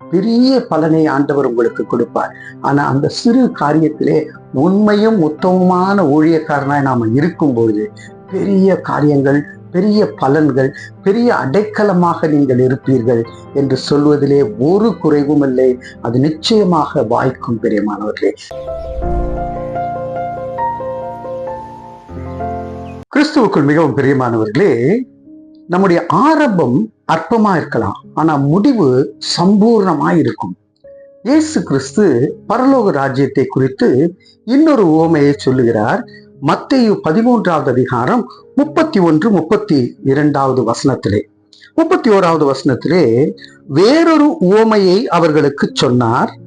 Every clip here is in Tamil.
பெரிய பலனை ஆண்டவர் உங்களுக்கு கொடுப்பார். ஆனா அந்த சிறு காரியத்திலே உண்மையும் உத்தமமான ஊழியக்காரனாய் நாம இருக்கும்போது பெரிய காரியங்கள் பெரிய பலன்கள் பெரிய அடைக்கலமாக நீங்கள் இருப்பீர்கள் என்று சொல்வதிலே ஒரு குறைவும் இல்லை. அது நிச்சயமாக வாய்க்கும் பெரியமானவர்களே. கிறிஸ்துவுக்குள் மிகவும் பிரியமானவர்களே நம்முடைய ஆரம்பம் அற்பமா இருக்கலாம். ஆனா முடிவு சம்பூர்ணமா இருக்கும். இயேசு கிறிஸ்து பரலோக ராஜ்யத்தை குறித்து இன்னொரு ஓமையை சொல்லுகிறார். மத்தையு பதிமூன்றாவது அதிகாரம் முப்பத்தி ஒன்று முப்பத்தி இரண்டாவது வசனத்திலே. முப்பத்தி ஓராவது வசனத்திலே வேறொரு உவமையை அவர்களுக்கு சொன்னார்.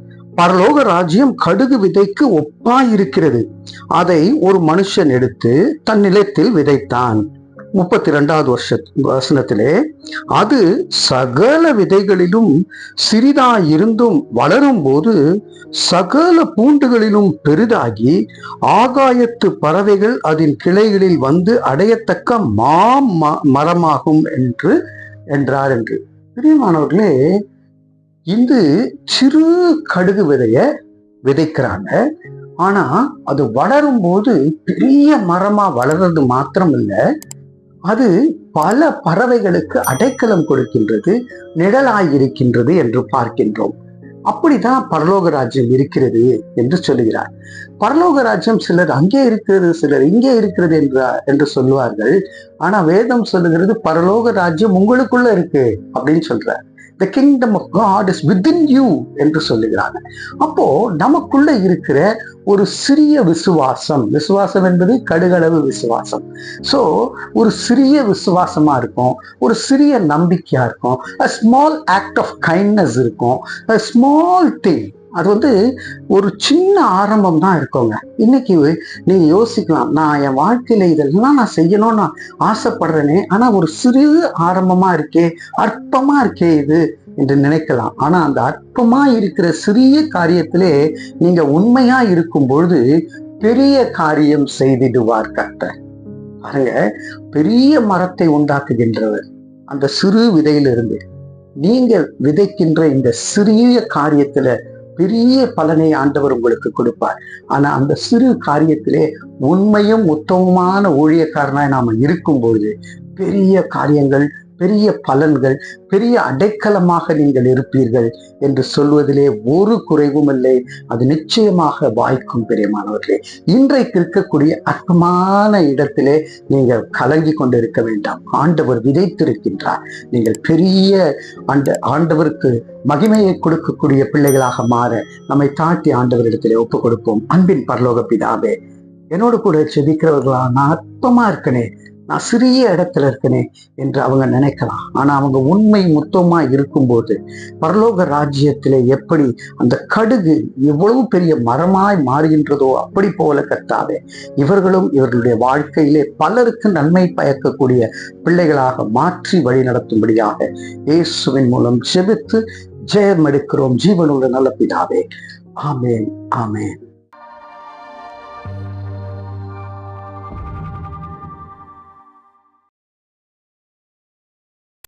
பரலோக ராஜ்யம் கடுகு விதைக்கு ஒப்பாயிருக்கிறது. அதை ஒரு மனுஷன் எடுத்து தன் நிலத்தில் விதைத்தான். முப்பத்தி ரெண்டாவது வருஷ வசனத்திலே அது சகல விதைகளிலும் சிறிதாயிருந்தும் வளரும் போது சகல பூண்டுகளிலும் பெரிதாகி ஆகாயத்து பறவைகள் அதன் கிளைகளில் வந்து அடையத்தக்க மா ம- மரமாகும் என்று என்றார் என்று. பிரியமானவர்களே இந்த சிறு கடுகு விதைய விதைக்கிறாங்க. ஆனா அது வளரும் போது பெரிய மரமா வளர்றது மாத்திரம் இல்லை அது பல பறவைகளுக்கு அடைக்கலம் கொடுக்கின்றது நிழலாயிருக்கின்றது என்று பார்க்கின்றோம். அப்படிதான் பரலோக ராஜ்யம் இருக்கிறது என்று சொல்லுகிறார் பரலோக ராஜ்யம் சிலர் அங்கே இருக்கிறது சிலர் இங்கே இருக்கிறது என்ற என்று சொல்லுவார்கள். ஆனா வேதம் சொல்லுகிறது பரலோக ராஜ்யம் உங்களுக்குள்ள இருக்கு அப்படின்னு சொல்றார். The kingdom of God is within you என்று சொல்லுகிறாங்க. அப்போ நமக்குள்ள இருக்கிற ஒரு சிறிய விசுவாசம் விசுவாசம் என்பது கடுகளவு விசுவாசம். ஸோ ஒரு சிறிய விசுவாசமா இருக்கும் ஒரு சிறிய நம்பிக்கையா இருக்கும் a small act of kindness இருக்கும் அ ஸ்மால் திங் அது வந்து ஒரு சின்ன ஆரம்பம் தான் இருக்கோங்க. இன்னைக்கு நீங்க யோசிக்கலாம் நான் என் வாழ்க்கையில இதெல்லாம் நான் செய்யணும்னு ஆசைப்படுறேனே ஆனா ஒரு சிறு ஆரம்பமா இருக்கே அற்பமா இருக்கே இது என்று நினைக்கலாம். ஆனா அந்த அற்பமா இருக்கிற சிறிய காரியத்திலே நீங்க உண்மையா இருக்கும் பொழுது பெரிய காரியம் செய்திடுவார் கர்த்தர். பாருங்க பெரிய மரத்தை உண்டாக்குகின்றவர் அந்த சிறு விதையிலிருந்து. நீங்க விதைக்கின்ற இந்த சிறிய காரியத்துல பெரிய பலனை ஆண்டவர் உங்களுக்கு கொடுப்பார். ஆனா அந்த சிறு காரியத்திலே உண்மையும் உத்தமமான ஊழியக்காரனாய் நாம இருக்கும்பொழுது பெரிய காரியங்கள் பெரிய பலன்கள் பெரிய அடைக்கலமாக நீங்கள் இருப்பீர்கள் என்று சொல்வதிலே ஒரு குறைவும் இல்லை. அது நிச்சயமாக வாய்க்கும் பெரியமானவர்களே. இன்றைக்கு இருக்கக்கூடிய அற்பமான இடத்திலே நீங்கள் கலங்கி கொண்டிருக்க வேண்டாம். ஆண்டவர் விதைத்திருக்கின்றார். நீங்கள் பெரிய ஆண்ட ஆண்டவருக்கு மகிமையை கொடுக்கக்கூடிய பிள்ளைகளாக மாற நம்மை தாட்டி ஆண்டவரிடத்திலே ஒப்பு கொடுப்போம் அன்பின் பரலோக பிதாவே என்னோடு கூட செபிக்கிறவர்களா நான் அற்பமா இருக்கனே. நான் சிறிய இடத்துல இருக்கனே என்று அவங்க நினைக்கலாம். ஆனா அவங்க உண்மை மொத்தமா இருக்கும்போது பரலோக ராஜ்யத்திலே எப்படி அந்த கடுகு எவ்வளவு பெரிய மரமாய் மாறுகின்றதோ அப்படி போல கத்தாவே இவர்களும் இவர்களுடைய வாழ்க்கையிலே பலருக்கு நன்மை பயக்கக்கூடிய பிள்ளைகளாக மாற்றி வழி நடத்தும்படியாக இயேசுவின் மூலம் செபித்து ஜெயம் எடுக்கிறோம் ஜீவனுள்ள நல்ல பிதாவே. ஆமேன். ஆமேன்.